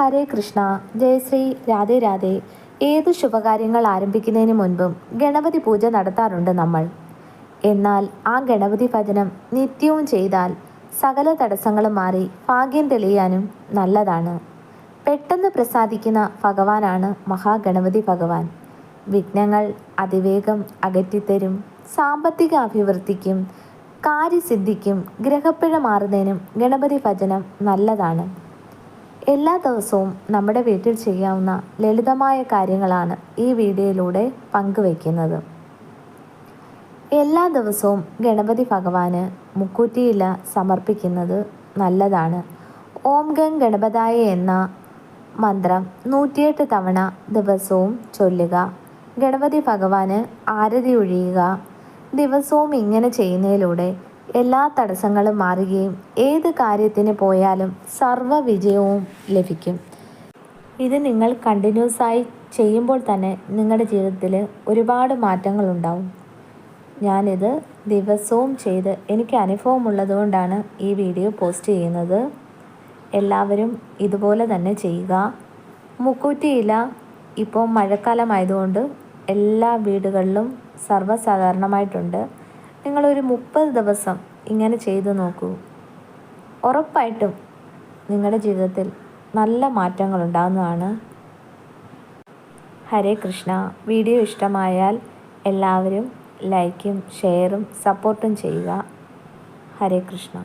ഹരേ കൃഷ്ണ ജയശ്രീ രാധേ രാധേ. ഏതു ശുഭകാര്യങ്ങൾ ആരംഭിക്കുന്നതിന് മുൻപും ഗണപതി പൂജ നടത്താറുണ്ട് നമ്മൾ. എന്നാൽ ആ ഗണപതി ഭജനം നിത്യവും ചെയ്താൽ സകല തടസ്സങ്ങളും മാറി ഭാഗ്യം തെളിയാനും നല്ലതാണ്. പെട്ടെന്ന് പ്രസാദിക്കുന്ന ഭഗവാനാണ് മഹാഗണപതി ഭഗവാൻ. വിഘ്നങ്ങൾ അതിവേഗം അകറ്റിത്തരും സാമ്പത്തിക അഭിവൃദ്ധിക്കും കാര്യസിദ്ധിക്കും ഗ്രഹപ്പിഴ മാറുന്നതിനും ഗണപതി ഭജനം നല്ലതാണ്. എല്ലാ ദിവസവും നമ്മുടെ വീട്ടിൽ ചെയ്യാവുന്ന ലളിതമായ കാര്യങ്ങളാണ് ഈ വീഡിയോയിലൂടെ പങ്കുവയ്ക്കുന്നത്. എല്ലാ ദിവസവും ഗണപതി ഭഗവാന് മുക്കൂറ്റിയില സമർപ്പിക്കുന്നത് നല്ലതാണ്. ഓം ഗം ഗണപതായ എന്ന മന്ത്രം നൂറ്റിയെട്ട് തവണ ദിവസവും ചൊല്ലുക. ഗണപതി ഭഗവാന് ആരതി ഒഴിയുക. ദിവസവും ഇങ്ങനെ ചെയ്യുന്നതിലൂടെ എല്ലാ തടസ്സങ്ങളും മാറുകയും ഏത് കാര്യത്തിന് പോയാലും സർവ വിജയവും ലഭിക്കും. ഇത് നിങ്ങൾ കണ്ടിന്യൂസ് ആയി ചെയ്യുമ്പോൾ തന്നെ നിങ്ങളുടെ ജീവിതത്തിൽ ഒരുപാട് മാറ്റങ്ങൾ ഉണ്ടാവും. ഞാനിത് ദിവസവും ചെയ്ത് എനിക്ക് അനുഭവമുള്ളതുകൊണ്ടാണ് ഈ വീഡിയോ പോസ്റ്റ് ചെയ്യുന്നത്. എല്ലാവരും ഇതുപോലെ തന്നെ ചെയ്യുക. മുക്കൂറ്റിയില ഇപ്പോൾ മഴക്കാലമായതുകൊണ്ട് എല്ലാ വീടുകളിലും സർവസാധാരണമായിട്ടുണ്ട്. നിങ്ങളൊരു മുപ്പത് ദിവസം ഇങ്ങനെ ചെയ്തു നോക്കൂ. ഉറപ്പായിട്ടും നിങ്ങളുടെ ജീവിതത്തിൽ നല്ല മാറ്റങ്ങൾ ഉണ്ടാകുന്നതാണ്. ഹരേ കൃഷ്ണ. വീഡിയോ ഇഷ്ടമായാൽ എല്ലാവരും ലൈക്കും ഷെയറും സപ്പോർട്ടും ചെയ്യുക. ഹരേ കൃഷ്ണ.